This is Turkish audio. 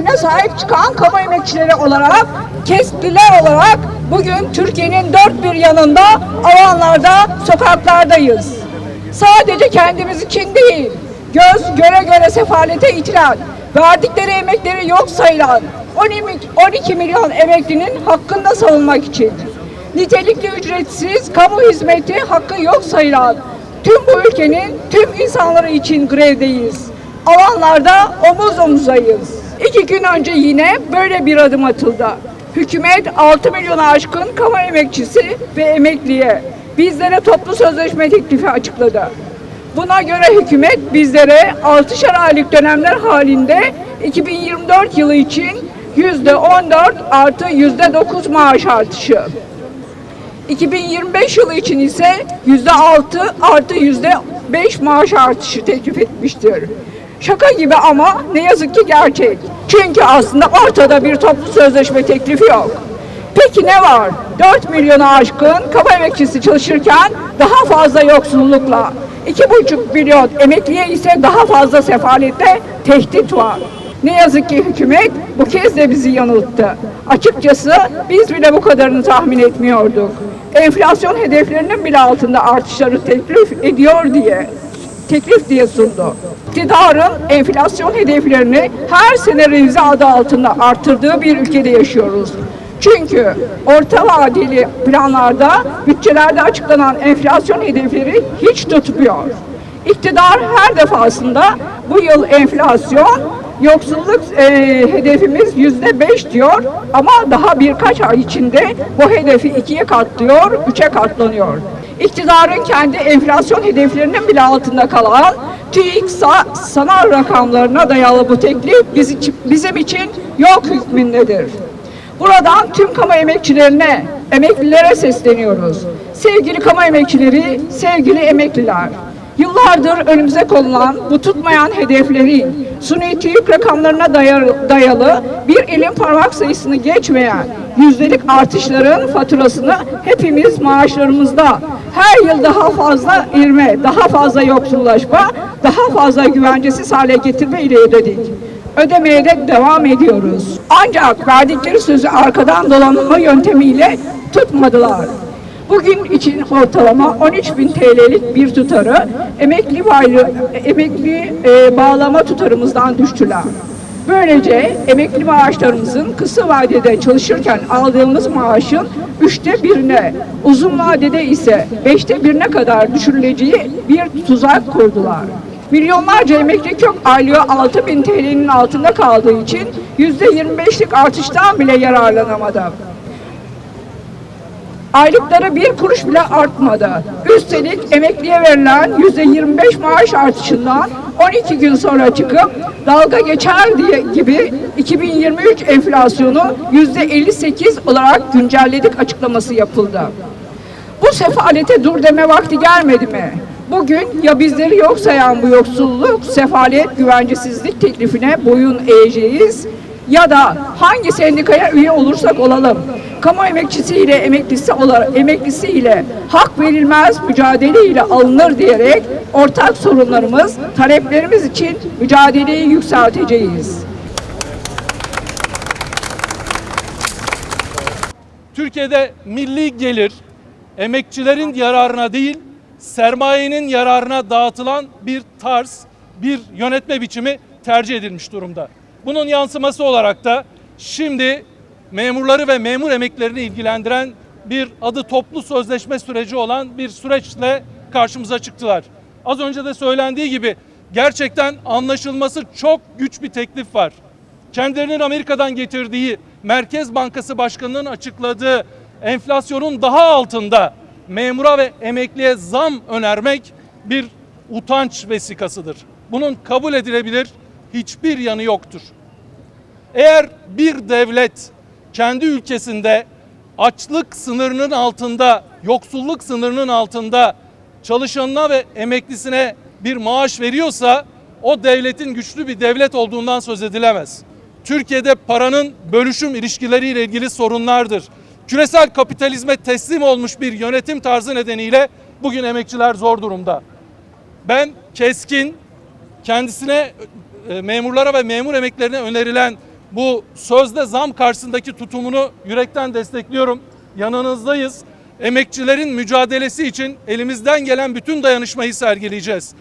haklarına sahip çıkan kamu emekçileri olarak, kesliler olarak bugün Türkiye'nin dört bir yanında alanlarda, sokaklardayız. Sadece kendimiz için değil, göz göre göre sefalete itilen, verdikleri emekleri yok sayılan 12 milyon emeklinin hakkında savunmak için nitelikli ücretsiz kamu hizmeti hakkı yok sayılan tüm bu ülkenin tüm insanları için grevdeyiz. Alanlarda omuz omuzayız. İki gün önce yine böyle bir adım atıldı. Hükümet 6 milyonu aşkın kamu emekçisi ve emekliye bizlere toplu sözleşme teklifi açıkladı. Buna göre hükümet bizlere 6'şer aylık dönemler halinde 2024 yılı için yüzde 14 artı yüzde 9 maaş artışı. 2025 yılı için ise yüzde 6 artı yüzde 5 maaş artışı teklif etmiştir. Şaka gibi ama ne yazık ki gerçek. Çünkü aslında ortada bir toplu sözleşme teklifi yok. Peki ne var? 4 milyonu aşkın kamu emekçisi çalışırken daha fazla yoksullukla, 2,5 milyon emekliye ise daha fazla sefalette tehdit var. Ne yazık ki hükümet bu kez de bizi yanılttı. Açıkçası biz bile bu kadarını tahmin etmiyorduk. Enflasyon hedeflerinin bile altında artışları teklif ediyor diye teklif diye sundu. İktidarın enflasyon hedeflerini her sene revize adı altında arttırdığı bir ülkede yaşıyoruz. Çünkü orta vadeli planlarda bütçelerde açıklanan enflasyon hedefleri hiç tutmuyor. İktidar her defasında bu yıl enflasyon yoksulluk e, hedefimiz yüzde beş diyor ama daha birkaç ay içinde bu hedefi ikiye katlıyor, üçe katlanıyor. İktidarın kendi enflasyon hedeflerinin bile altında kalan TÜİK sa- sanal rakamlarına dayalı bu teklif bizim için yok hükmündedir. Buradan tüm kamu emekçilerine, emeklilere sesleniyoruz. Sevgili kamu emekçileri, sevgili emekliler. Yıllardır önümüze konulan bu tutmayan hedeflerin suni TÜİK rakamlarına dayalı, bir elin parmak sayısını geçmeyen yüzdelik artışların faturasını hepimiz maaşlarımızda her yıl daha fazla irme, daha fazla yoksullaşma, daha fazla güvencesiz hale getirme ile ödedik ödemeye de devam ediyoruz. Ancak verdikleri sözü arkadan dolanma yöntemiyle tutmadılar. Bugün için ortalama 13 bin TL'lik bir tutarı emekli baylı, emekli e, bağlama tutarımızdan düştüler. Böylece emekli maaşlarımızın kısa vadede çalışırken aldığımız maaşın üçte birine, uzun vadede ise beşte birine kadar düşürüleceği bir tuzak kurdular. Milyonlarca emekli kök aylığı 6 bin TL'nin altında kaldığı için yüzde 25'lik artıştan bile yararlanamadı. Aylıkları bir kuruş bile artmadı. Üstelik emekliye verilen yüzde 25 maaş artışından 12 gün sonra çıkıp dalga geçer diye gibi 2023 enflasyonu yüzde 58 olarak güncelledik açıklaması yapıldı. Bu sefalete dur deme vakti gelmedi mi? Bugün ya bizleri yok sayan bu yoksulluk, sefalet, güvencesizlik teklifine boyun eğeceğiz ya da hangi sendikaya üye olursak olalım, kamu emekçisiyle emeklisi olarak emeklisiyle hak verilmez mücadele ile alınır diyerek ortak sorunlarımız, taleplerimiz için mücadeleyi yükselteceğiz. Türkiye'de milli gelir emekçilerin yararına değil, sermayenin yararına dağıtılan bir tarz, bir yönetme biçimi tercih edilmiş durumda. Bunun yansıması olarak da şimdi memurları ve memur emeklerini ilgilendiren bir adı toplu sözleşme süreci olan bir süreçle karşımıza çıktılar. Az önce de söylendiği gibi gerçekten anlaşılması çok güç bir teklif var kendilerinin Amerika'dan getirdiği Merkez Bankası Başkanı'nın açıkladığı enflasyonun daha altında memura ve emekliye zam önermek bir utanç vesikasıdır. Bunun kabul edilebilir hiçbir yanı yoktur. Eğer bir devlet kendi ülkesinde açlık sınırının altında, yoksulluk sınırının altında çalışanına ve emeklisine bir maaş veriyorsa o devletin güçlü bir devlet olduğundan söz edilemez. Türkiye'de paranın bölüşüm ilişkileriyle ilgili sorunlardır. Küresel kapitalizme teslim olmuş bir yönetim tarzı nedeniyle bugün emekçiler zor durumda. Ben keskin kendisine memurlara ve memur emeklerine önerilen bu sözde zam karşısındaki tutumunu yürekten destekliyorum. Yanınızdayız. Emekçilerin mücadelesi için elimizden gelen bütün dayanışmayı sergileyeceğiz.